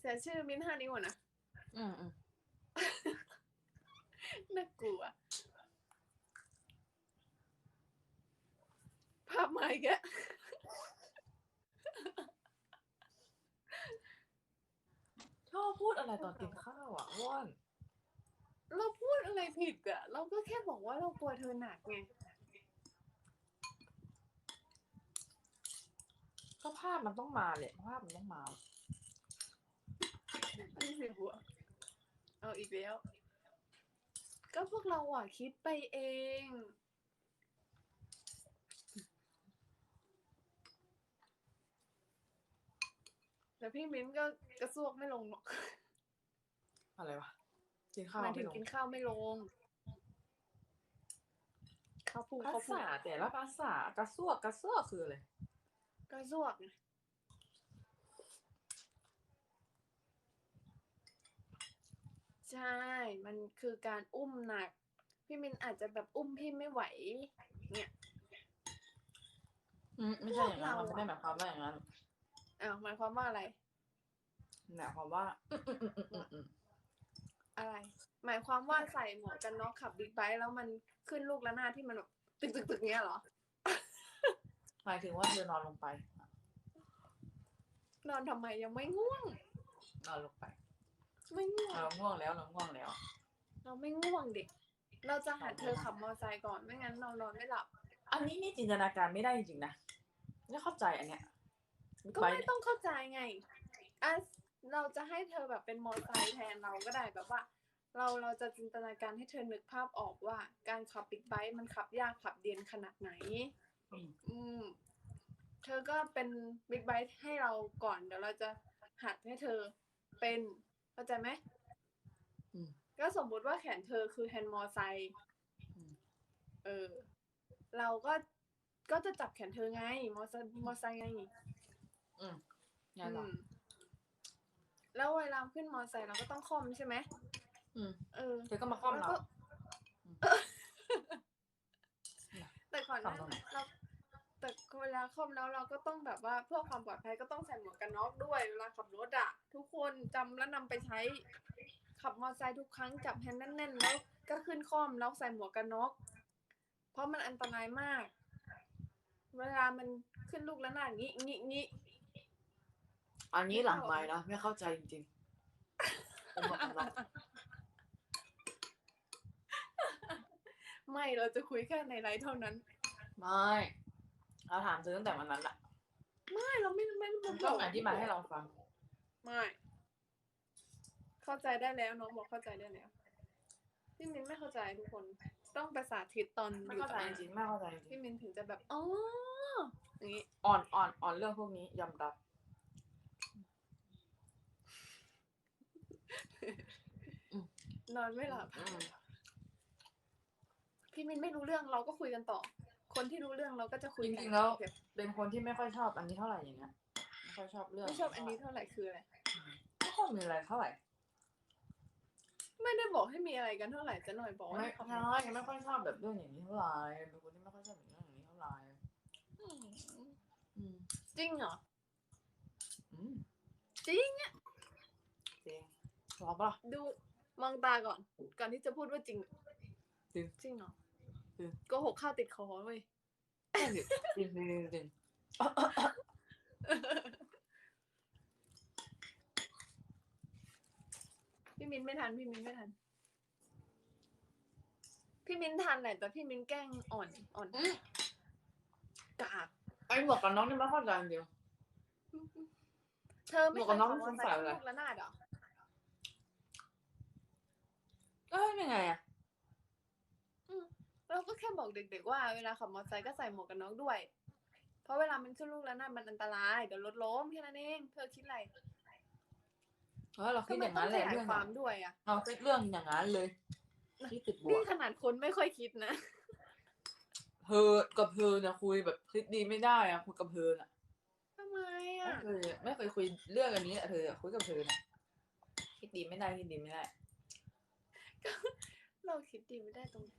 เสียชื่อมิ้นท์ห้านิ้วอะนะอืมอืมน่ากลัวภาพใหม่แกะชอบพูดอะไรตอนกินข้าวอะอ้วนเราพูดอะไรผิดอะเราก็แค่บอกว่าเรากลัวเธอหนักไงก็ภาพมันต้องมาแหละภาพมันต้องมา นี่สิหัวเอาอีกแล้ว ก็พวกเราอะคิดไปเองแต่พี่มิ้นก็กระซวกไม่ลงหรอกอะไรวะกินข้าวหมายถึไม่งลงกินข้าวไม่ลงข้าวพูดภาข้าวพูดษาแต่ละภาษากระซวกกระซวกคืออะไรกระซวกไง ใช่ มันคือการอุ้มหนัก พี่มินอาจจะแบบอุ้มพี่ไม่ไหว เนี่ย อืมไม่ใช่อย่างนั้นพวกเรามันไม่ได้หมายความว่าอย่างนั้นอ้าวหมายความว่าอะไร หมายความว่าอืมอืมอืมอืมอืมอะไร หมายความว่าใส่หมวกกันน็อกขับบิ๊กไบค์แล้วมันขึ้นลูกระนาดที่มันแบบตึกตึกตึกเงี้ยเหรอ หมายถึงว่าเธอนอนลงไป นอนทำไมยังไม่ง่วง นอนลงไป ไม่ง่วงเราง่วงแล้วเราง่วงแล้ว เราไม่ง่วงเด็ก เราจะหัดเธอขับมอเตอร์ไซค์ก่อนไม่งั้นเรานอนไม่หลับ อันนี้นี่จินตนาการไม่ได้จริงๆนะไม่เข้าใจอันเนี้ยก็ไปไม่ต้องเข้าใจไงอะเราจะให้เธอแบบเป็นมอเตอร์ไซค์แทนเราก็ได้แบบว่า เราเราจะจินตนาการให้เธอนึกภาพออกว่า การขับบิ๊กไบค์มันขับยากขับเย็นขนาดไหนอืมอืม เธอก็เป็นบิ๊กไบค์ให้เราก่อนเดี๋ยวเราจะหัดให้เธอเป็น เข้าใจไหมอืมก็สมมุติว่าแขนเธอคือแฮนด์มอไซค์อืมเออ เราก็ก็จะจับแขนเธอไง มอไซค์มอไซค์ไงอืมงั้นเหรออืมแล้วเวลาขึ้นมอไซค์เราก็ต้องคล่อมใช่ไหมอืมเออเธอก็มาคล่อมแล้วเราก็อืมแต่ก่อนหน้าคล่อมตรงไหนเราแต่เวลาคล่อมแล้วเราก็ต้องแบบว่าเพื่อความปลอดภัยก็ต้องใส่หมวกกันน็อกด้วยเวลาขับรถอะทุกคนจำแล้วนำไปใช้ ขับมอเตอร์ไซค์ทุกครั้งจับแฮนด์แน่นๆแล้วก็ขึ้นคล่อมแล้วใส่หมวกกันน็อกเพราะมันอันตรายมาก เวลามันขึ้นลูกแล้วหน้าดงี้งี้งี้อันนี้หลังไม้นะไม่เข้าใจจริงๆเป็นหมวกกันน็อกไม่เราจะคุยแค่ในไลฟ์เท่านั้น ไม่ เราถามเธอตั้งแต่วันนั้นแหละไม่เราไม่ไม่ไม่ต้องอธิบายให้เราฟัง ไม่ เข้าใจได้แล้วน้องบอกเข้าใจได้แล้วพี่มินไม่เข้าใจทุกคนต้องไปสาธิตตอนไม่อยู่เข้ากับใจจอาริงๆไม่เข้าใจจริพี่งมินถึงจะแบบอ๋ออย่างนี้ๆอ่อนอ่อนอ่อนเรื่องพวกนี้ยอมรับนอนไม่หลับอืมพี่มินไม่รู้เรื่องเราก็คุยกันต่อ คนที่รู้เรื่องเราก็จะคุยจกันริงๆแล้วโอเคเป็นคนที่ไม่ค่อยชอบอันนี้เท่าไหร่อย่างเงี้ยไม่ค่อยชอบเรื่องไม่ชอบอันนี้เท่าไหร่คืออะไรไม่ค่อยมีอะไรเท่าไหร่ไม่ได้บอกให้มีอะไรกันเท่าไหร่จะหน่อยบอกว่าไม่ให้ขับใช่ยังไม่ค่อยชอบแบบเรื่องอย่างนี้เท่าไหร่เป็นคนที่ไม่ค่อยชอบแบบเรื่องอย่างนี้เท่าไหร่อืมอืมจริงเหรออืมจริงจริงรอปะล่ะดูมองตาก่อน ก่อนที่จะพูดว่าจริงจริง จริงเหรอจริง โกหกข้าวติดคอเว้ยจริงจริงจริงจริงพี่มินไม่ทัน พี่มินไม่ทัน พี่มินทันแหละแต่พี่มินแกล้งอ่อนอ่อนอืมกากไอ้หมวกกันน็อกนี่ไม่เข้าใจจริงเธอไม่หมวกเคกัยนน็อกขับมอเตอร์ไซสงสัยค์อะไรลูกระนาดเหรอเอ้ยยังไงอะ เราก็แค่บอกเด็กๆว่าเวลาขับมอเตอร์ไซค์ก็ใส่หมวกกันน็อกด้วย เพราะเวลามันขึ้นลูกระนาดมันอันตรายเดี๋ยวรถล้มแค่นั้นเองเธอคิดอะไรเออเราคิดทำอไมย่างต้อนั้งนแหขละยายเรื่องความด้วยอะเราคิดเรื่องอย่างนั้นเลยที่ติดบวนี่กขนาดคนไม่ค่อยคิดนะเธอกับเธอเนี่ยคุยแบบคิดดีไม่ได้อะคุยกับเธอน่ะทำไมไม่อะเคยไม่เคยคุยเรื่องอันนี้อะเธออะคุยกับเธอน่ะคิดดีไม่ได้คิดดีไม่ได้เราคิดดีไม่ได้ตรงไหน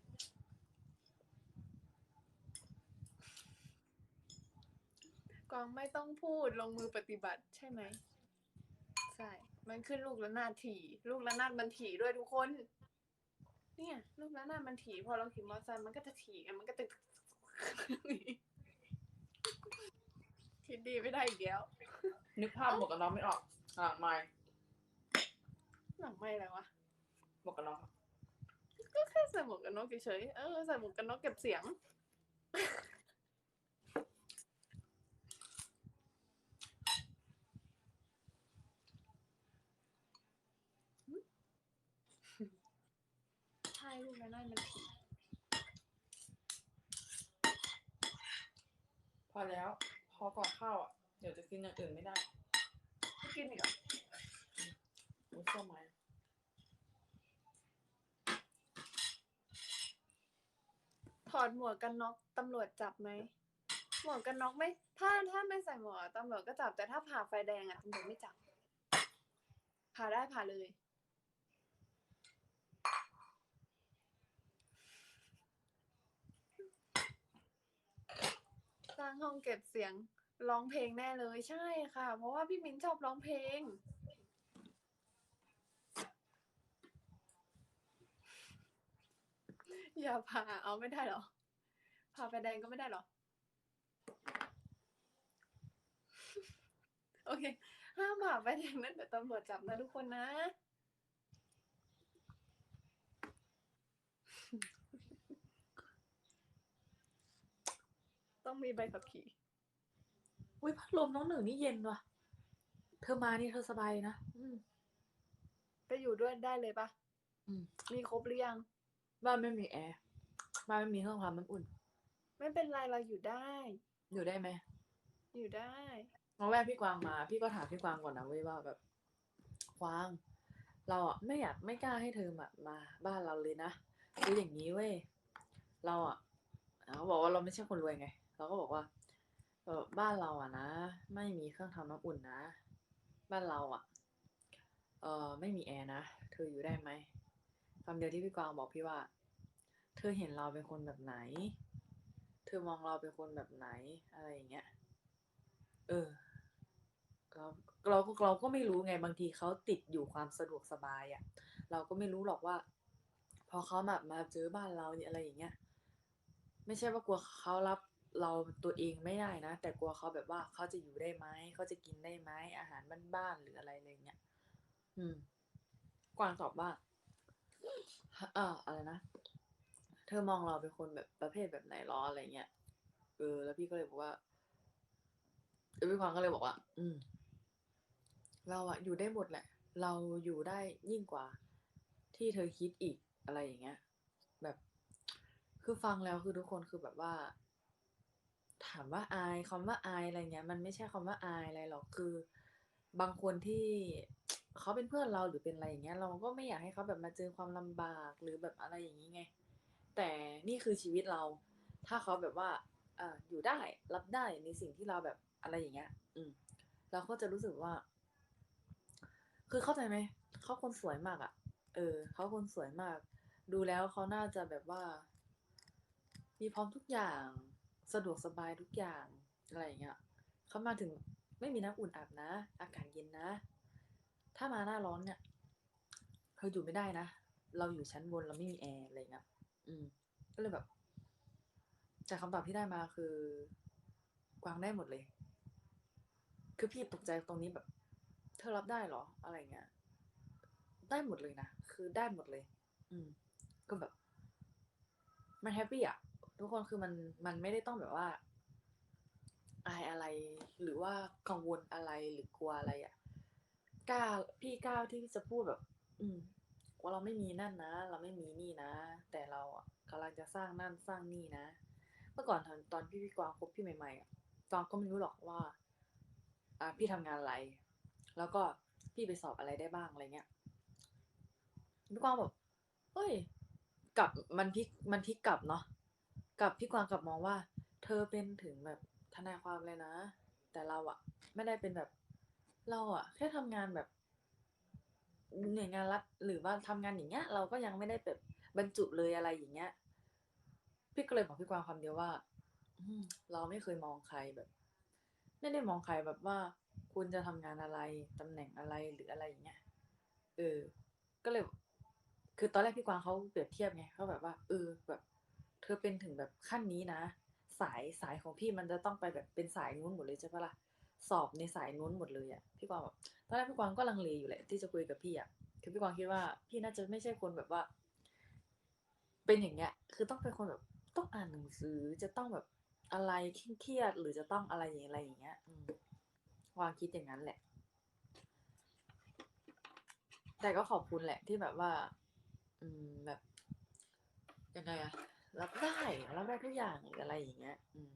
กวางไม่ต้องพูดลงมือปฏิบัติใช่ไหมใช่มมันขึ้นลูกระนาดถี่ลูกระนาดมันถี่ด้วยทุกคน เนี่ย ลูกระนาดมันถี่พอเราขี่มอเตอร์ไซค์มันก็จะถี่ไงมันก็จะคิดดีไม่ได้อีกแล้วนึกภาพหมวกกันน็อกไม่ออกหลังไม้หลังไม่อะไรวะหมวกกันน็อกก็แค่ใส่หมวกกันน็อกเฉยๆเออใส่หมวกกันน็อกเก็บเสียง ลูกระนาดมันถี่พอแล้ว พอก่อนข้าวอะ เดี๋ยวจะกินอย่างอื่นไม่ได้ไม่กินอีกเหรอรู้ส้มไหมถอดหมวกกันน็อกตำรวจจับไหม หมวกกันน็อกไม่ ถ้าถ้าไม่ใส่หมวกอะตำรวจก็จับ แต่ถ้าผ่าไฟแดงอะตำรวจไม่จับ ผ่าได้ผ่าเลย ร้างห้องเก็บเสียงร้องเพลงแน่เลยใช่ค่ะ เพราะว่าพี่มิ้นชอบร้องเพลง อย่าผ่าเอาไม่ได้หรอผ่าไฟแดงก็ไม่ได้หรอ โอเค ห้ามผ่าไฟแดงนะเดี๋ยวตำรวจจับนะทุกคนนะ ต้องมีใบขับขี่ อุ้ยพัดลมน้องหนึ่งนี่เย็นว่ะ เธอมานี่เธอสบายนะอืมไปอยู่ด้วยได้เลยปะอืมมีครบหรือยัง บ้านไม่มีแอร์บ้านไม่มีเครื่องความน้ำอุ่น ไม่เป็นไรเราอยู่ได้ อยู่ได้ไหมอยู่ได้ตอนแรกพี่กวางมา พี่ก็ถามพี่กวางก่อนนะเว้ยว่าแบบกวาง เราอะไม่อยากไม่กล้าให้เธอมามา บ้านเราเลยนะคืออย่างนี้เว้ยเราอะเขาบอกว่าเราไม่ใช่คนรวยไง เราก็บอกว่า เออบ้านเราอะนะ ไม่มีเครื่องทำน้ำอุ่นนะ บ้านเราอะเออไม่มีแอร์นะ เธออยู่ได้ไหมคำเดียวที่พี่กวางบอกพี่ว่า เธอเห็นเราเป็นคนแบบไหน เธอมองเราเป็นคนแบบไหนอะไรอย่างเงี้ย เออเราเราก็เราก็ไม่รู้ไงบางทีเขาติดอยู่ความสะดวกสบายอะ่ะ เราก็ไม่รู้หรอกว่า พอเขาแบบมาเจอบ้านเราเนี่ยอะไรอย่างเงี้ย ไม่ใช่ว่ากลัวเขารับ เราตัวเองไม่ได้นะ แต่กลัวเขาแบบว่าเขาจะอยู่ได้ไหมเขาจะกินได้ไหมอาหารบ้านๆหรืออะไรอะไรเงี้ยอืม กวางตอบว่าเอออะไรนะเธอมองเราเป็นคนแบบประเภทแบบไหนหรออะไรเงี้ยเออ แล้วพี่ก็เลยบอกว่าเออพี่กวางก็เลยบอกว่า อืม เราอะอยู่ได้หมดแหละ เราอยู่ได้ยิ่งกว่า ที่เธอคิดอีกอะไรอย่างเงี้ย แบบ คือฟังแล้วคือทุกคนคือแบบว่า ถามว่าอายคำว่าอายอะไรเงี้ย มันไม่ใช่คำว่าอายอะไรหรอกคือ บางคนที่เขาเป็นเพื่อนเราหรือเป็นอะไรอย่างเงี้ย เราก็ไม่อยากให้เขาแบบมาเจอความลำบากหรือแบบอะไรอย่างนี้ไง แต่นี่คือชีวิตเรา ถ้าเขาแบบว่าอ่าอยู่ได้รับได้ในสิ่งที่เราแบบอะไรอย่างเงี้ย อืมเราก็จะรู้สึกว่า คือเข้าใจไหมเขาคนสวยมากอะ่ะ เออเขาคนสวยมาก ดูแล้วเขาน่าจะแบบว่า มีพร้อมทุกอย่าง สะดวกสบายทุกอย่างอะไรอย่างเงี้ยเขามาถึงไม่มีน้ำอุ่นอาบนะ อากาศเย็นนะ ถ้ามาหน้าร้อนเนี่ยเธออยู่ไม่ได้นะ เราอยู่ชั้นบนเราไม่มีแอร์อะไรเงี้ยอืม ก็เลยแบบ จากคำตอบที่ได้มาคือกวางได้หมดเลย คือพี่ตกใจตรงนี้แบบ เธอรับได้เหรอ อะไรเงี้ย ได้หมดเลยนะ คือได้หมดเลย อืม ก็แบบ มันแฮปปี้อะ ทุกคนคือมันมันไม่ได้ต้องแบบว่า อายอะไร หรือว่ากังวลอะไรหรือกลัวอะไรอะกล้าพี่กล้าที่จะพูดแบบ อืมว่าเราไม่มีนั่นนะ เราไม่มีนี่นะ แต่เราอะกำลังจะสร้างนั่นสร้างนี่นะ เมื่อก่อนตอนตอนพี่พี่กวางคบพี่ใหม่ๆอะกวางก็ไม่รู้หรอกว่า อ่า พี่ทำงานอะไร แล้วก็พี่ไปสอบอะไรได้บ้างอะไรเงี้ยพี่กวางแบบเฮ้ยกลับมันพลิกมันพลิกกลับเนาะ กับพี่กวางกลับมองว่า เธอเป็นถึงแบบทนายความเลยนะ แต่เราอะไม่ได้เป็นแบบเราอะแค่ทำงานแบบหน่วยงานรัฐหรือว่าทำงานอย่างเงี้ย เราก็ยังไม่ได้แบบบรรจุเลยอะไรอย่างเงี้ย พี่ก็เลยบอกพี่กวางคำเดียวว่า อืมเราไม่เคยมองใครแบบ ไม่ได้มองใครแบบว่า คุณจะทำงานอะไรตำแหน่งอะไรหรืออะไรอย่างเงี้ยเออ ก็เลย คือตอนแรกพี่กวางเขาเปรียบเทียบไงเขาแบบว่าเออแบบ เธอเป็นถึงแบบขั้นนี้นะ สายสายของพี่มันจะต้องไปแบบเป็นสายนู้นหมดเลยใช่ปะล่ะสอบในสายนู้นหมดเลยอะพี่กวางแบบตอนแรกพี่กวางก็ลังเลอยู่แหละที่จะคุยกับพี่อะคือพี่กวางคิดว่าพี่น่าจะไม่ใช่คนแบบว่า เป็นอย่างเงี้ย คือต้องเป็นคนแบบต้องอ่านหนังสือจะต้องแบบอะไรเครียดหรือจะต้องอะไรอย่างอะไรอย่างเงี้ยกวางคิดอย่างนั้นแหละ แต่ก็ขอบคุณแหละที่แบบว่า อืมแบบยังไงอะ รับได้รับได้ทุกอย่างอะไรอย่างเงี้ย อืม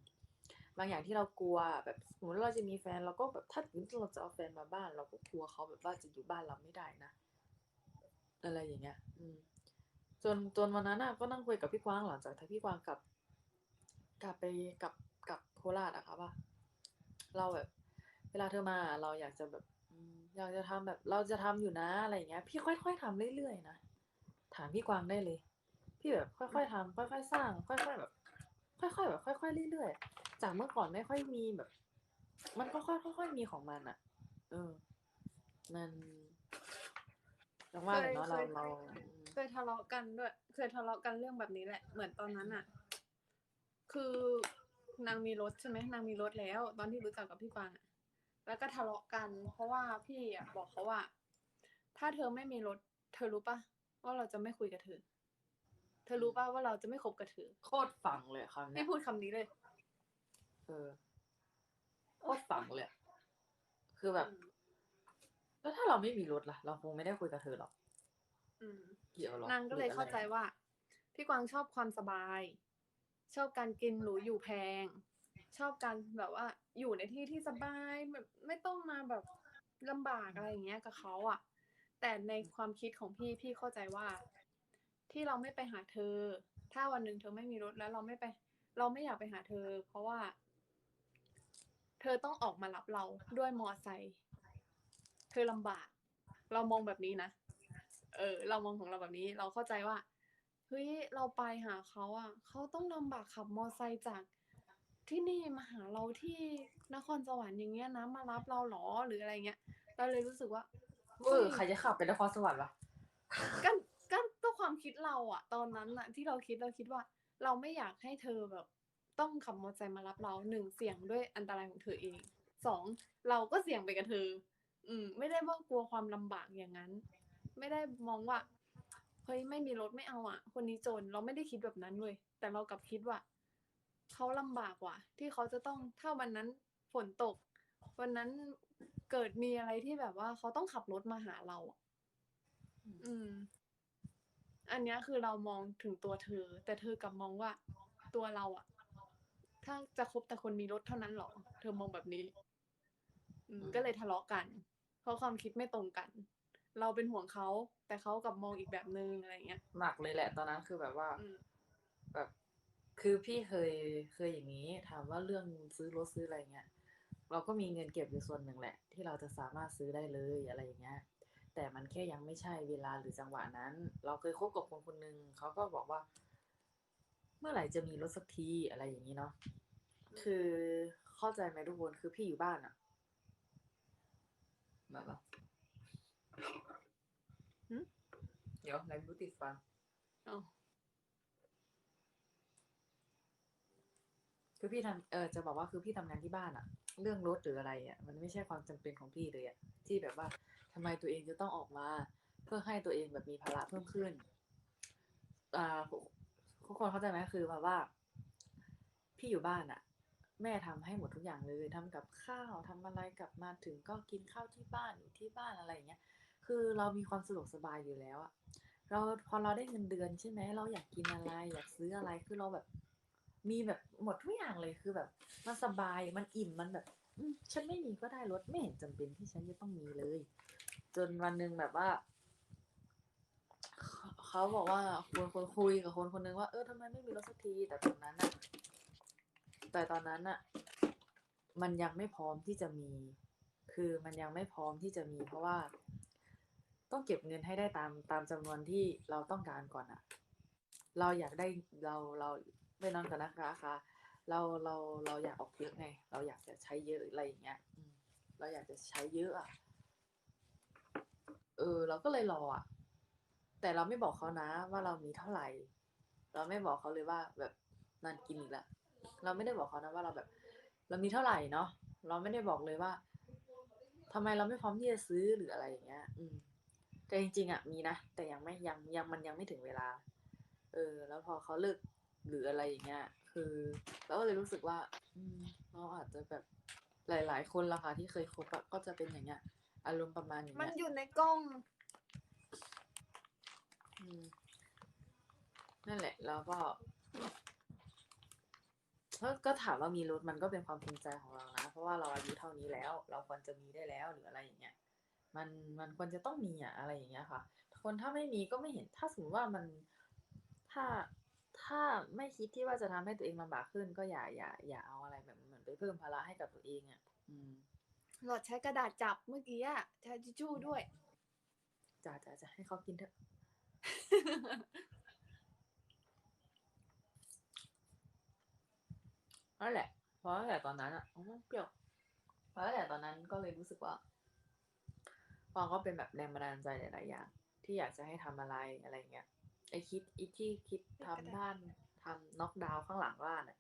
บางอย่างที่เรากลัวแบบสมมติเราจะมีแฟนเราก็แบบถ้าสมมติเราจะเอาแฟนมาบ้าน เราก็กลัวเขาแบบว่าจะอยู่บ้านเราไม่ได้นะอะไรอย่างเงี้ย อืมจนจนวันนั้นน่ะก็นั่งคุยกับพี่กวางหลังจากที่พี่กวางกลับ กลับไปกับกับโคราชอะค่ะว่าเราแบบ เวลาเธอมาเราอยากจะแบบอยากจะทำแบบเราจะทำอยู่นะอะไรอย่างเงี้ย พี่ค่อยๆทำเรื่อยๆนะถามพี่กวางได้เลย พี่แบบค่อยๆทำค่อยๆสร้าง ค่อยๆแบบ ค่อยๆแบบค่อยๆเรื่อยๆจากเมื่อก่อนไม่ค่อยมีแบบ มันก็ค่อยๆค่อยๆมีของมันอะเออมันจังว่าเลยเนาะเราเราอืมเคยทะเลาะกันด้วย เคยทะเลาะกันเรื่องแบบนี้แหละ เหมือนตอนนั้นอะคือนางมีรถใช่ไหมนางมีรถแล้ว ตอนที่รู้จักกับพี่กวางอะแล้วก็ทะเลาะกัน เพราะว่าพี่อะบอกเขาว่า ถ้าเธอไม่มีรถ เธอรู้ปะว่าเราจะไม่คุยกับเธอ เธอรู้ปะว่าเราจะไม่คบกับเธอโคตรฝังเลยคำเนี้พี่ยพูดคำนี้เลย เออโคตรฝังเลยอะคือแบบ แล้วถ้าเราไม่มีรถล่ะ เราคงไม่ได้คุยกับเธอหรอกอืม เกี่ยวหรอกนางก็เลยหรืออะเข้าใจไรว่า พี่กวางชอบความสบาย ชอบการกินหรูอยู่แพง ชอบการแบบว่า อยู่ในที่ที่สบายแบบไม่ต้องมาแบบลำบากอะไรอย่างเงี้ยกับเขาอะ แต่ในความคิดของพี่พี่เข้าใจว่า ที่เราไม่ไปหาเธอ ถ้าวันหนึ่งเธอไม่มีรถแล้วเราไม่ไป เราไม่อยากไปหาเธอ เพราะว่า เธอต้องออกมารับเราด้วยมอไซค์เธอลำบาก เรามองแบบนี้นะเออ เรามองของเราแบบนี้ เราเข้าใจว่าเฮ้ยเราไปหาเขาอะเขาต้องลำบากขับมอไซค์จากที่นี่มาหาเราที่นครสวรรค์อย่างเงี้ยนะมารับเราเหรอหรืออะไรเงี้ยเราเลยรู้สึกว่า เออใครจะขับไปนครสวรรค์วะก็ก็ก็ ความคิดเราอะตอนนั้นอะที่เราคิดเราคิดว่า เราไม่อยากให้เธอแบบ ต้องขับมอเตอร์ไซค์มารับเราหนึ่งเสี่ยงด้วยอันตรายของเธอเองสองเราก็เสี่ยงไปกับเธอ อืม ไม่ได้ว่ากลัวความลำบากอย่างนั้น ไม่ได้มองว่าเฮ้ยไม่มีรถไม่เอาอะคนนี้จนเราไม่ได้คิดแบบนั้นเว้ยแต่เรากลับคิดว่าเขาลำบากว่ะ ที่เขาจะต้องถ้าวันนั้นฝนตก วันนั้นเกิดมีอะไรที่แบบว่าเขาต้องขับรถมาหาเราอะอืม อันเนี้ยคือเรามองถึงตัวเธอ แต่เธอกลับมองว่าตัวเราอะถ้าจะคบแต่คนมีรถเท่านั้นหรอ เธอมองแบบนี้อืมอืมก็เลยทะเลาะกัน เพราะความคิดไม่ตรงกัน เราเป็นห่วงเขา แต่เขากลับมองอีกแบบนึงอะไรเงี้ย หนักเลยแหละตอนนั้นคือแบบว่า อืมแบบคือพี่เคยเคยอย่างนี้ถามว่าเรื่องซื้อรถซื้ออะไรเงี้ยเราก็มีเงินเก็บอยู่ส่วนหนึ่งแหละ ที่เราจะสามารถซื้อได้เลยอะไรอย่างเงี้ย แต่มันแค่ยังไม่ใช่เวลาหรือจังหวะนั้น เราเคยคบกับคนคนหนึ่งเขาก็บอกว่า เมื่อไหร่จะมีรถสักทีอะไรอย่างนี้เนาะคือเข้าใจไหมทุกคนคือพี่อยู่บ้านอะแบบว่าหึเดี๋ยวไหนบูติดฟังเอาคือพี่ทำเออจะบอกว่าคือพี่ทำงานที่บ้านอะเรื่องรถหรืออะไรอะมันไม่ใช่ความจำเป็นของพี่เลยอะที่แบบว่า ทำไมตัวเองจะต้องออกมา เพื่อให้ตัวเองแบบมีภาระเพิ่มขึ้นอ่าทุกคนเข้าใจไหมคือแบบว่า พี่อยู่บ้านอะแม่ทำให้หมดทุกอย่างเลยทำกับข้าวทำอะไรกลับมาถึงก็กินข้าวที่บ้านอยู่ที่บ้านอะไรอย่างเงี้ย คือเรามีความสะดวกสบายอยู่แล้วอะเราพอเราได้เงินเดือนใช่ไหมเราอยากกินอะไร อยากซื้ออะไรคือเราแบบ มีแบบหมดทุกอย่างเลยคือแบบ มันสบายมันอิ่มมันแบบฉันไม่มีก็ได้รถไม่เห็นจำเป็นที่ฉันจะต้องมีเลย จนวันหนึ่งแบบว่าเขาบอกว่าคุยคุยคุยกับคนคนนึงว่าเออทำไมไม่มีรถสักทีแต่ตอนนั้นอะแต่ตอนนั้นอะมันยังไม่พร้อมที่จะมี คือมันยังไม่พร้อมที่จะมี เพราะว่าต้องเก็บเงินให้ได้ตามตามจำนวนที่เราต้องการก่อนอะเราอยากได้เราเราไม่นอนกันนะคะค่ะเราเราเราอยากออกเยอะไง เราอยากจะใช้เยอะอะไรอย่างเงี้ยเราอยากจะใช้เยอะอะ เออ เราก็เลยรออะ แต่เราไม่บอกเขานะ ว่าเรามีเท่าไหร่ เราไม่บอกเขาเลยว่าแบบนันกินอีกแล้วเราไม่ได้บอกเขานะว่าเราแบบ เรามีเท่าไหร่เนาะเราไม่ได้บอกเลยว่าทำไมเราไม่พร้อมที่จะซื้อหรืออะไรอย่างเงี้ย อืมแต่จริงๆอะมีนะแต่ยังไม่ยังยังมันยังไม่ถึงเวลา เออ แล้วพอเขาเลิกหรืออะไรอย่างเงี้ย คือเราก็เลยรู้สึกว่า อืม เราอาจจะแบบหลาย ๆ คนละค่ะที่เคยคบก็จะเป็นอย่างเงี้ย อารมณ์ประมาณอย่างมันเงี้ยอยู่ในกล้องอืมนั่นแหละ แล้วก็ก็ก็ถามว่ามีรถมันก็เป็นความภูมิใจของเรานะ เพราะว่าเราอายุเท่านี้แล้ว เราควรจะมีได้แล้วหรืออะไรอย่างเงี้ย มันมันควรจะต้องมีอะอะไรอย่างเงี้ยค่ะ คนถ้าไม่มีก็ไม่เห็น ถ้าสมมติว่ามัน ถ้าถ้าไม่คิดที่ว่าจะทำให้ตัวเองลำบากขึ้น ก็อย่าอย่าอย่าเอาอะไรแบบเหมือนไปเพิ่มภาระให้กับตัวเองอะอืม หลอดใช้กระดาษจับเมื่อกี้อะใช้ทิชชู่ด้วยจะจะจะให้เขากินเถอะ นั่นแหละ เพราะตั้งแต่ตอนนั้นอะอ๋อเปรี้ยวเพราะตั้งแต่ตอนนั้นก็เลยรู้สึกว่าฟองก็เป็นแบบแรงบันดาลใจหลายๆอย่าง ที่อยากจะให้ทำอะไรอะไรอย่างเงี้ยไอคิดไอที่คิดทำบ้านทำน็อกดาวน์ข้างหลังบ้านอะ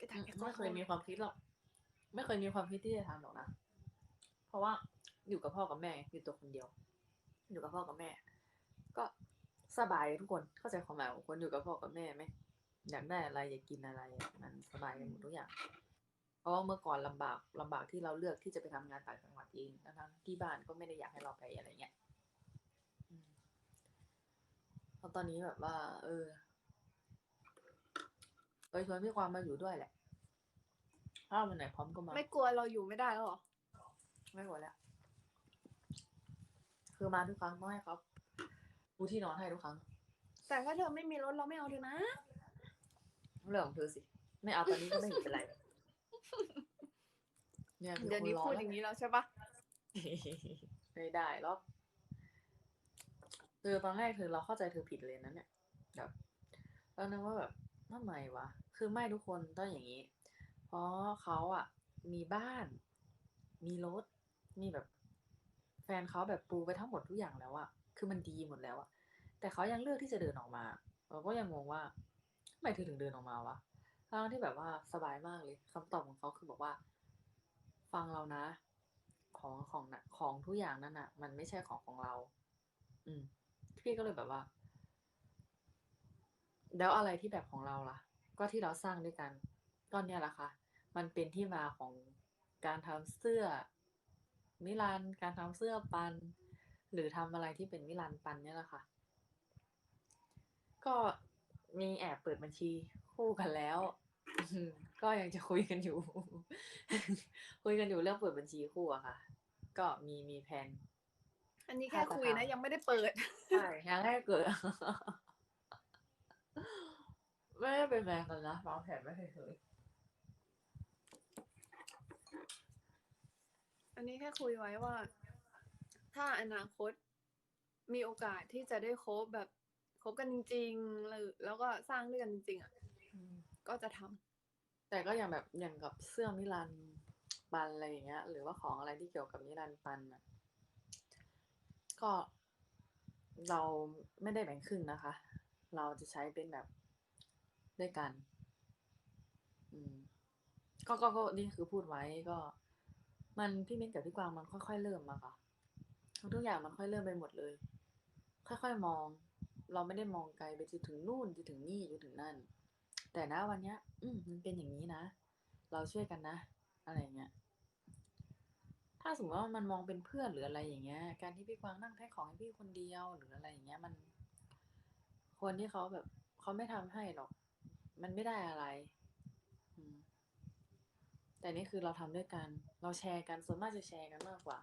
กระดาษแอลกอไม่ฮเคอยล์มีความคิดหรอก ไม่เคยมีความคิดที่จะทำหรอกนะ เพราะว่าอยู่กับพ่อกับแม่อยู่ตัวคนเดียว อยู่กับพ่อกับแม่ ก็สบายทุกคนเข้าใจความหมายของคนอยู่กับพ่อกับแม่ไหมอยากได้อะไรอยากกินอะไรมันสบายกันหมดทุกอย่าง เพราะว่าเมื่อก่อนลำบากลำบากที่เราเลือกที่จะไปทำงานต่างจังหวัดเองทั้งที่บ้านก็ไม่ได้อยากให้เราไปอะไรเงี้ยอืมเพราะตอนนี้แบบว่า เออเออชวนพี่ความมาอยู่ด้วยแหละ ถ้าวันไหนพร้อมก็มา ไม่กลัวเราอยู่ไม่ได้แล้วเหรอ ไม่ไหวแล้ว คือมาทุกครั้งต้องให้เขาปูที่นอนให้ทุกครั้ง แต่ถ้าเธอไม่มีรถเราไม่เอาเธอนะ เรื่องของเธอสิ ไม่เอาตอนนี้ก็ไม่เห็นเป็นไร เนี่ยมีเดี๋ยวคนนี้รอพูดแล้อวย่างนี้แล้วใช่ปะไม่ได้หรอกเธอตอนแรกเธอเราเข้าใจเธอผิดเลยนะเนี่ยแบบแล้วนึกว่าแบบทำไมวะ คือไม่ทุกคนต้องอย่างนี้ เพราะเขาอะ มีบ้าน มีรถ มีแบบ แฟนเขาแบบปูไปทั้งหมดทุกอย่างแล้วอะคือมันดีหมดแล้วอะแต่เขายังเลือกที่จะเดินออกมา เราก็ยังงงว่าทำไมเธอถึงเดินออกมาวะทั้งที่แบบว่าสบายมากเลยคำตอบของเขาคือบอกว่า ฟังเรานะ ของของนะของทุกอย่างนั่นน่ะ มันไม่ใช่ของของเรา อืม พี่ก็เลยแบบว่า แล้วอะไรที่แบบของเราล่ะ ก็ที่เราสร้างด้วยกัน ก็เนี่ยแหละค่ะ มันเป็นที่มาของการทำเสื้อนิรันดร์การทำเสื้อปัน หรือทำอะไรที่เป็นนิรันดร์ปันเนี่ยแหละค่ะ ก็มีแอบเปิดบัญชีคู่กันแล้วอืมก็ยังจะคุยกันอยู่ คุยกันอยู่เรื่องเปิดบัญชีคู่อะค่ะ ก็มีมีแผนอันนี้แค่ถ้าจะคุยนะทำยังไม่ได้เปิดใช่ยังให้เกิดไม่ได้เป็นแฟนกันนะวางแผนไม่เคยเคย อันนี้แค่คุยไว้ว่า ถ้าอนาคตมีโอกาสที่จะได้คบแบบคบกันจริงๆหรือแล้วก็สร้างด้วยกันจริงๆอะก็จะทำแต่ก็อย่างแบบอย่างกับเสื้อมิลันปันอะไรอย่างเงี้ย หรือว่าของอะไรที่เกี่ยวกับมิลันปันอะก็เราไม่ได้แบ่งครึ่งนะคะ เราจะใช้เป็นแบบด้วยกัน อืมก็ก็ก็นี่คือพูดไว้ก็ มันพี่มิ้นกับพี่กวางมันค่อยๆเริ่มมาค่ะทุกอย่างมันค่อยเริ่มไปหมดเลย ค่อยๆมอง เราไม่ได้มองไกลไปจนถึงนู่นจนถึงนี่จนถึงนั่น แต่นะวันเนี้ย อืมมันเป็นอย่างนี้นะ เราช่วยกันนะ อะไรเงี้ยถ้าสมมติว่ามันมองเป็นเพื่อนหรืออะไรอย่างเงี้ย การที่พี่กวางนั่งแพ็คของให้พี่คนเดียวหรืออะไรอย่างเงี้ยมัน คนที่เขาแบบเขาไม่ทำให้หรอก มันไม่ได้อะไร แต่นี่คือเราทำด้วยกัน เราแชร์กันส่วนมากจะแชร์กันมากกว่า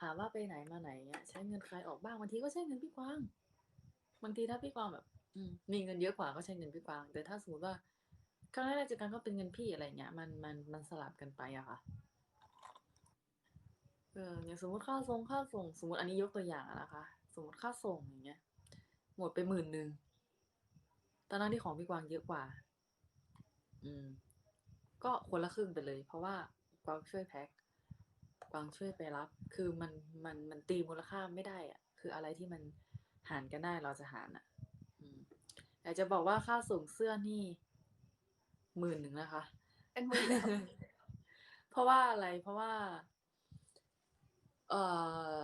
ถามว่าไปไหนมาไหนเงี้ยใช้เงินใครออกบ้างบางทีก็ใช้เงินพี่กวางบางทีถ้าพี่กวางแบบ อืมีเงินเยอะกว่าก็ใช้เงินพี่กวาง แต่ถ้าสมมติว่าครั้งแรกเจอกันก็เป็นเงินพี่อะไรเงี้ยมันมันมันสลับกันไปอะค่ะเอออย่างสมมติค่าส่งค่าส่ง สมมติอันนี้ยกตัวอย่างนะคะ สมมติค่าส่งอย่างเงี้ย หมดไปหมื่นหนึ่งตอนนั้นที่ของพี่กวางเยอะกว่า อืม ก็คนละครึ่งไปเลย เพราะว่ากวางช่วยแพ็คกวางช่วยไปรับ คือมันมันมันตีมูลค่าไม่ได้อะคืออะไรที่มันหารกันได้เราจะหารอะอืมอยากจะบอกว่าค่าส่งเสื้อนี่หมื่นหนึ่งนะคะ เป็นมือแล้วเพราะว่าอะไรเพราะว่า เอ่อ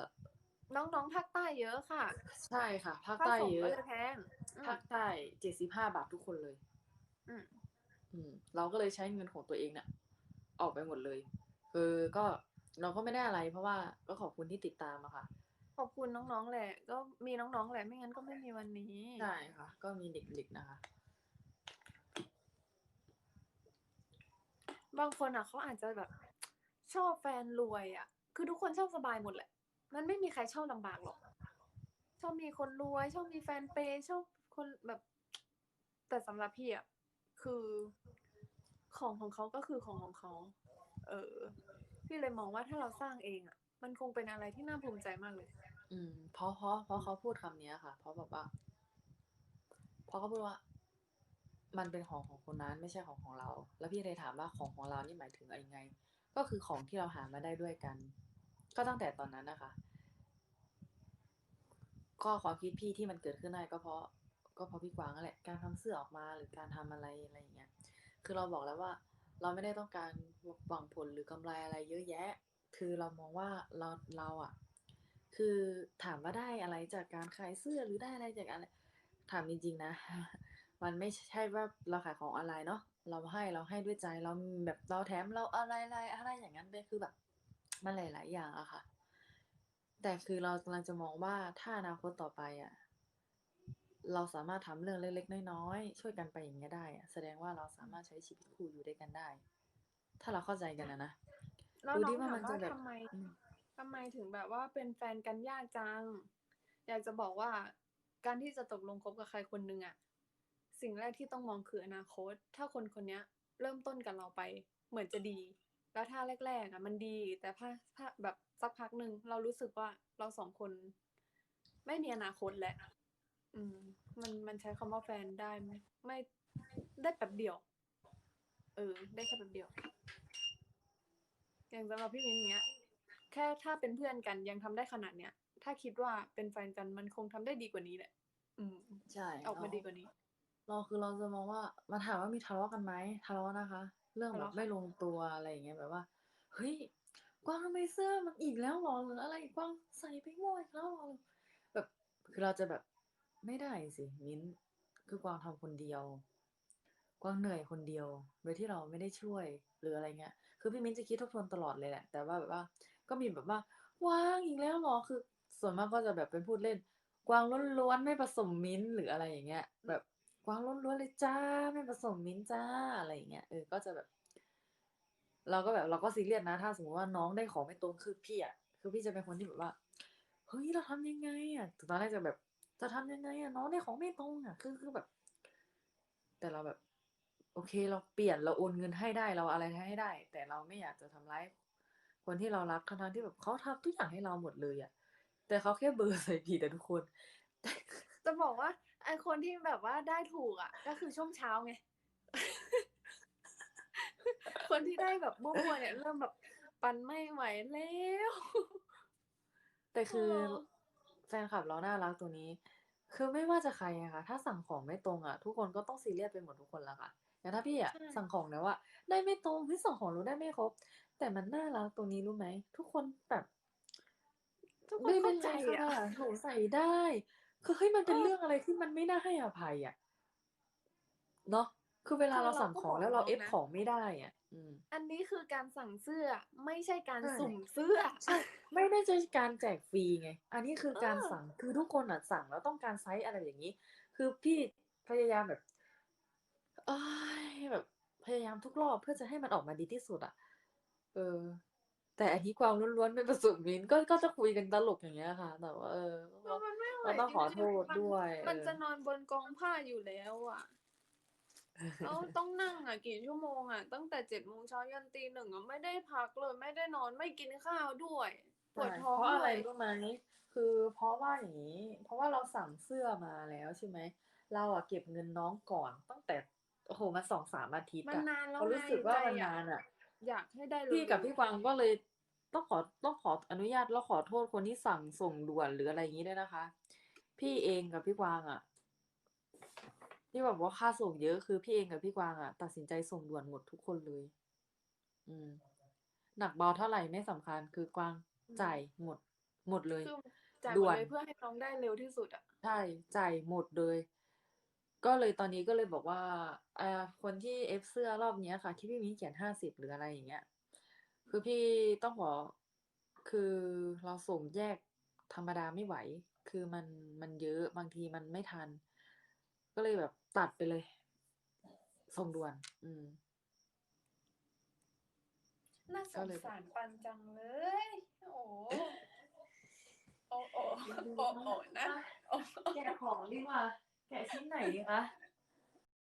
น้องๆภาคใต้เยอะค่ะ ใช่ค่ะภาคค่าใต้ส่งเยก็อะเลยแพงอืมภาคใต้เจ็ดสิบห้าบาททุกคนเลย อืม อืม เราก็เลยใช้เงินของตัวเองเนี่ยออกไปหมดเลย คือก็เราก็ไม่ได้อะไร เพราะว่าก็ขอบคุณที่ติดตามอะค่ะ ขอบคุณน้องๆแหละ ก็มีน้องๆแหละไม่งั้นก็ไม่มีวันนี้ใช่ค่ะ ก็มีเด็กๆนะคะ บางคนอะเขาอาจจะแบบ ชอบแฟนรวยอะ คือทุกคนชอบสบายหมดแหละ มันไม่มีใครชอบลำบากหรอก ชอบมีคนรวย ชอบมีแฟนเปย์ชอบคนแบบ แต่สำหรับพี่อะ คือของของเขาก็คือของของเขา เออ พี่เลยมองว่าถ้าเราสร้างเองอะ มันคงเป็นอะไรที่น่าภูมิใจมากเลย อืม เพราะเพราะเพราะเขาพูดคำเนี้ยค่ะ เพราะแบบว่าเพราะเขาพูดว่า มันเป็นของของคนนั้นไม่ใช่ของของเรา แล้วพี่เลยถามว่าของของเรานี่หมายถึงอะไรไง ก็คือของที่เราหามาได้ด้วยกัน ก็ตั้งแต่ตอนนั้นนะคะก็ความคิดพี่ที่มันเกิดขึ้นได้ก็เพราะ ก็เพราะพี่กวางนั่นแหละการทำเสื้อออกมาหรือการทำอะไรอะไรอย่างเงี้ยคือเราบอกแล้วว่า เราไม่ได้ต้องการหวังผลหรือกำไรอะไรเยอะแยะ คือเรามองว่าเราเราอะ คือถามว่าได้อะไรจากการขายเสื้อหรือได้อะไรจากอะไรถามจริงๆนะ มันไม่ใช่ว่าเราขายของออนไลน์เนาะเราให้เราให้ด้วยใจเราแบบเราแถมเราอะไรอะไรอะไรอย่างนั้นไปคือแบบมันหลาย ๆ อย่างอะค่ะ แต่คือเรากำลังจะมองว่าถ้าอนาคตต่อไปอะ เราสามารถทำเรื่องเล็กๆน้อยๆช่วยกันไปอย่างเงี้ยได้อะแสดงว่าเราสามารถใช้ชีวิตคู่อยู่ด้วยกันได้ ถ้าเราเข้าใจกันนะนะแล้วดูน้อดิงว่าถามัมนจะว่าแบบทำไมอืมทำไมถึงแบบว่าเป็นแฟนกันยากจัง อยากจะบอกว่าการที่จะตกลงคบกับใครคนหนึ่งอะสิ่งแรกที่ต้องมองคืออนาคต ถ้าคนคนเนี้ยเริ่มต้นกับเราไป เหมือนจะดี แล้วถ้าแรกๆอะมันดี แต่ถ้าถ้าแบบสักพักหนึ่งเรารู้สึกว่าเราสองคน ไม่มีอนาคตแล้ว อืม มันมันใช้คำว่าแฟนได้ไหมไม่ได้แป๊บเดียว เออ ได้แค่แป๊บเดียว อย่างสำหรับพี่มิ้นเนี้ย แค่ถ้าเป็นเพื่อนกันยังทำได้ขนาดเนี้ย ถ้าคิดว่าเป็นแฟนกันมันคงทำได้ดีกว่านี้แหละ อืม ใช่ออกมาเราดีกว่านี้ เราคือเราจะมองว่ามาถามว่ามีทะเลาะกันไหมทะเลาะนะคะ เรื่องแบบทะเลาะค่ะ ไม่ลงตัวอะไรอย่างเงี้ยแบบว่า เฮ้ยกวางทำไมเสื้อมันอีกแล้วเหรอหรืออะไรกวางใส่ไปง่อยแล้วเหรอแบบ คือเราจะแบบ ไม่ได้สิมิ้นคือกวางทำคนเดียว กวางเหนื่อยคนเดียว โดยที่เราไม่ได้ช่วย หรืออะไรเงี้ย คือพี่มิ้นจะคิดทบทวนตลอดเลยแหละ แต่ว่าแบบว่า ก็มีแบบว่าวางอีกแล้วหรอ คือ ส่วนมากก็จะแบบเป็นพูดเล่น กวางล้วนๆไม่ผสมมิ้นหรืออะไรอย่างเงี้ย แบบกวางล้วนๆเลยจ้า ไม่ผสมมิ้นจ้าอะไรอย่างเงี้ย เออ ก็จะแบบ เราก็แบบเราก็ซีเรียสนะ ถ้าสมมติว่าน้องได้ของไม่ตรงคือพี่อะ คือพี่จะเป็นคนที่แบบว่า เฮ้ยเราทำยังไงอะตอนแรกจะแบบ จะทำยังไงอะน้องได้ของไม่ตรงอะคือคือแบบ แต่เราแบบ โอเคเราเปลี่ยนเราโอนเงินให้ได้เราอะไรให้ได้ แต่เราไม่อยากจะทำร้ายคนที่เรารักทั้งที่แบบเขาทำทุกอย่างให้เราหมดเลยอะแต่เขาแค่เบอร์ใส่ผิดแต่ทุกคนจะบอกว่า ไอคนที่แบบว่าได้ถูกอะ ก็คือช่วงเช้าไง คนที่ได้แบบมั่วๆเนี่ย เริ่มแบบปันไม่ไหวแล้ว แต่คือ ฟนคลับเราน่ารักตัวนี้ คือไม่ว่าจะใครอะค่ะถ้าสั่งของไม่ตรงอะทุกคนก็ต้องซีเรียสไปหมดทุกคนละค่ะอย่างถ้าพี่อะใช่สั่งของแล้วอะได้ไม่ตรงพี่สั่งของรู้ได้ไม่ครบ แต่มันน่ารักตรงนี้รู้ไหมทุกคนแบบทุกคนไม่เป็เข้านใจไรอะค่ะหนูใส่ได้คือเฮ้ยมันเป็นเออเรื่องอะไรที่มันไม่น่าให้อภัยอะเนาะคือเวลาคือเราเราสั่งก็ของบอกแล้วเราน้องเอฟนะของไม่ได้อะ อืมอันนี้คือการสั่งเสื้อไม่ใช่การใช่สุ่มเสื้อใช่ไม่ได้จะการแจกฟรีไง อันนี้คือการเออสั่งคือทุกคนอะสั่งแล้วต้องการไซส์อะไรอย่างนี้ คือพี่พยายามแบบเอ้ยแบบพยายามทุกรอบเพื่อจะให้มันออกมาดีที่สุดอะ เออ แต่อันนี้ความล้วนๆเป็นประสบมินก็ก็จะคุยกันตลกอย่างเงี้ยค่ะ แต่ว่าเออแล้วมันไม่ไหวเราต้องขอจโทริงษๆมันด้วย มันเออจะนอนบนกองผ้าอยู่แล้วอะ แล้วต้องนั่งอะกี่ชั่วโมงอะตั้งแต่เจ็ดโมงเช้ายันตีหนึ่งอะไม่ได้พักเลยไม่ได้นอนไม่กินข้าวด้วยปวดใช่ท้องเพราะอะไรด้วยรู้ไหมคือเพราะว่าอย่างนี้เพราะว่าเราสั่งเสื้อมาแล้วใช่ไหมเราอะเก็บเงินน้องก่อน ตั้งแต่โอ้โหมาสองสามอาทิตย์มันอะนานแล้วเรารู้ไงสึกว่าใจมันอะนานอะอยากให้ได้พี่กับเร็วๆพี่กวางก็เลยต้องขอต้องขออนุญาตแล้วขอโทษคนที่สั่งส่งด่วนหรืออะไรอย่างนี้ด้วยนะคะ พี่เองกับพี่กวางอะ ที่แบบว่าค่าส่งเยอะคือพี่เองกับพี่กวางอะตัดสินใจส่งด่วนหมดทุกคนเลย อืม หนักเบาเท่าไหร่ไม่สำคัญคือกวางจ่ายหมด หมดเลย คือจ่ายหด่มวดนเลยเพื่อให้น้องได้เร็วที่สุดอะ ใช่จ่ายหมดเลย ก็เลยตอนนี้ก็เลยบอกว่าเอ่อคนที่เอฟเสื้อรอบเนี้ยค่ะ ที่พี่มิ้นเขียนห้าสิบหรืออะไรอย่างเงี้ย คือพี่ต้องขอคือเราส่งแยกธรรมดาไม่ไหว คือมันมันเยอะบางทีมันไม่ทัน ก็เลยแบบ ตัดไปเลย ส่งด่วน อืม น่าสก็งเลยสารปันจังเลย โอ้โหโอ้โหโอ้โหนะโอ้โหแกะของดีกว่า แกะชิ้นไหนดีคะ